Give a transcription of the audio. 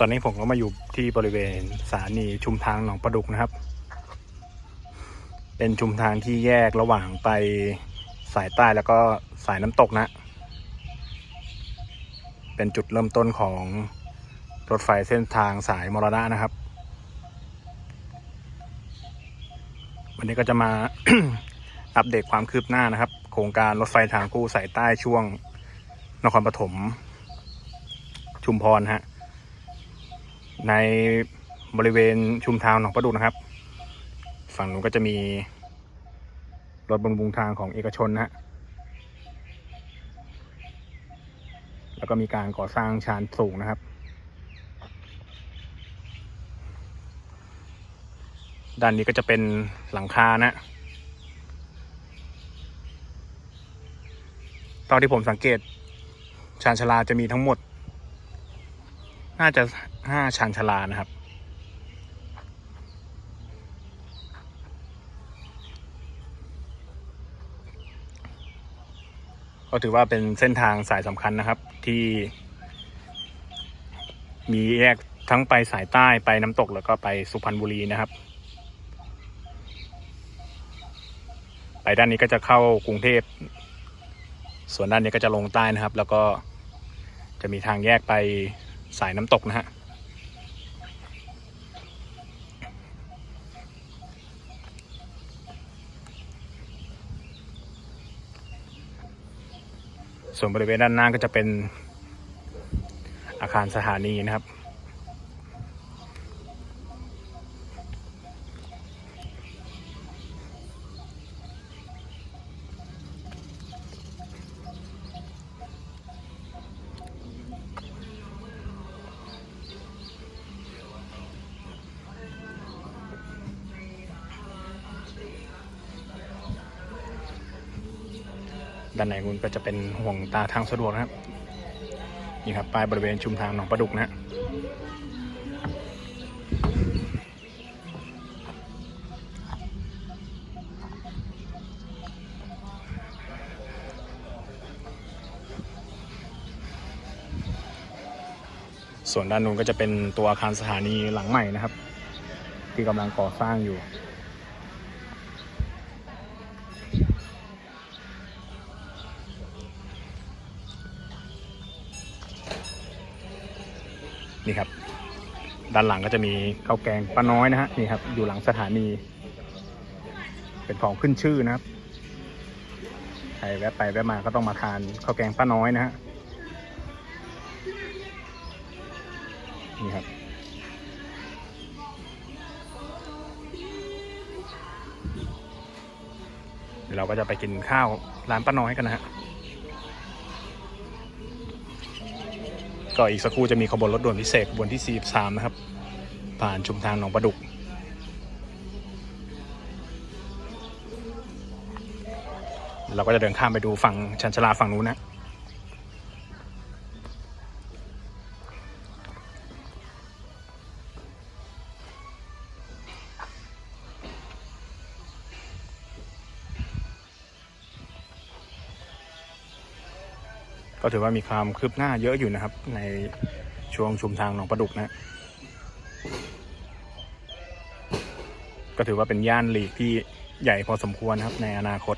ตอนนี้ผมก็มาอยู่ที่บริเวณสถานีชุมทางหนองประดุกนะครับ เป็นชุมทางที่แยกระหว่างไปสายใต้แล้วก็สายน้ำตกนะ เป็นจุดเริ่มต้นของรถไฟเส้นทางสายมรณะนะครับ วันนี้ก็จะมาอัปเดตความคืบหน้านะครับ โครงการรถไฟทางคู่สายใต้ช่วงนครปฐมชุมพรฮะ ในบริเวณชุมทางหนองประดุกนะครับ ฝั่งนู้นก็จะมีรถบรรทุกทางของเอกชนนะฮะแล้วก็มีการก่อสร้างชานสูงนะครับ ด้านนี้ก็จะเป็นหลังคานะตอนที่ผมสังเกต ชานชลาจะมีทั้งหมด น่าจะห้าชานชลานะครับ ก็ถือว่าเป็นเส้นทางสายสำคัญนะครับที่ มีแยกทั้งไปสายใต้ไปน้ำตกแล้วก็ไปสุพรรณบุรีนะครับ ไปด้านนี้ก็จะเข้ากรุงเทพ ส่วนด้านนี้ก็จะลงใต้นะครับ แล้วก็จะมีทางแยกไป สายน้ำตกนะฮะส่วนบริเวณด้านหน้าก็จะเป็นอาคารสถานีนะครับ ด้านในนู้นก็จะเป็นห่วงตาทางสะดวกนะครับนี่ครับป้ายบริเวณชุมทางหนองประดุกนะฮะส่วนด้านนู้นก็จะเป็นตัวอาคารสถานีหลังใหม่นะครับ ที่กำลังก่อสร้างอยู่ นี่ครับ ด้านหลังก็จะมีข้าวแกงป้าน้อยนะฮะนี่ครับ อยู่หลังสถานี เป็นของขึ้นชื่อนะครับใครแวะไปแวะมาก็ต้องมาทานข้าวแกงป้าน้อยนะฮะนี่ครับเดี๋ยวเราก็จะไปกินข้าวร้านป้าน้อยกันนะฮะ ก็อีกสักครู่จะมีขบวนรถด่วนพิเศษขบวนที่ 43 นะครับ ผ่านชุมทางหนองประดุก เราก็จะเดินข้ามไปดูฝั่งชันชลาฝั่งนู้นนะ ก็ถือว่ามีความคืบหน้าเยอะอยู่นะครับ ในช่วงชุมทางหนองประดุกนะก็ถือว่าเป็นย่านหลีกที่ใหญ่พอสมควรครับในอนาคต